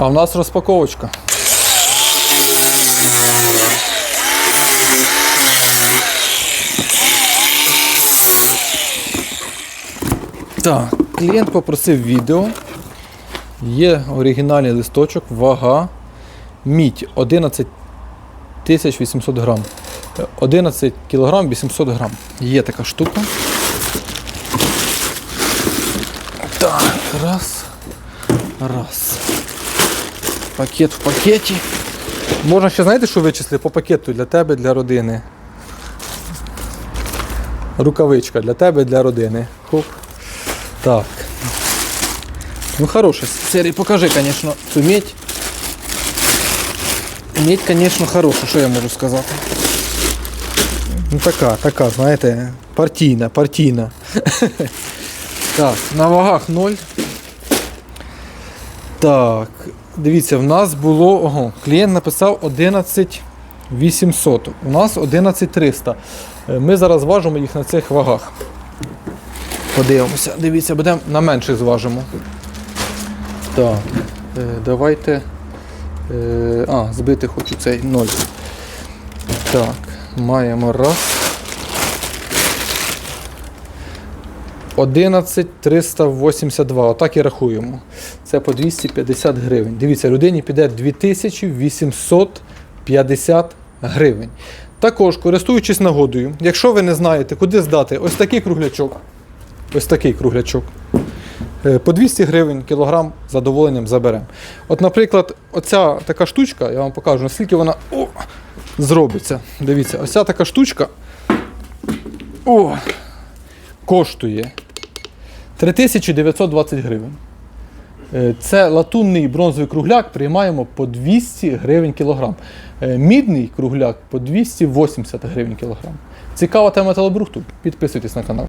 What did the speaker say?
А в нас розпаковочка. Так, клієнт попросив відео. Є оригінальний листочок, вага, мідь 11 800 грам. Е, 11 кілограм 800 грам. Є така штука. Так, раз. Раз. Пакет в пакеті. Можна ще, знаєте, що вичислити по пакету для тебе, для родини. Рукавичка для тебе, для родини. Хоп. Так. Ну хороше. Серій, покажи, звісно, цю медь. Медь, звісно, хороша, що я можу сказати. Ну така, така, знаєте, партійна, партійна. Так, на вагах 0. Так, дивіться, в нас було. Ого, клієнт написав 11 800. У нас 11 300. Е, Ми зараз важимо їх на цих вагах. Подивимося, дивіться, будемо на менших зважимо. Так, е, давайте. Е, а, збити хочу цей 0. Так, маємо раз. 11 382. Отак і рахуємо. Це по 250 гривень. Дивіться, людині піде 2850 гривень. Також, користуючись нагодою, якщо ви не знаєте, куди здати ось такий круглячок, ось такий круглячок, е, по 200 гривень кілограм з задоволенням заберемо. От, наприклад, оця така штучка, я вам покажу, наскільки вона о, зробиться. Дивіться, ось така штучка о, коштує 3920 гривень. Е, Це латунний бронзовий кругляк приймаємо по 200 гривень кілограм. Е, Мідний кругляк по 280 гривень кілограм. Цікава тема металобрухту? Підписуйтесь на канал.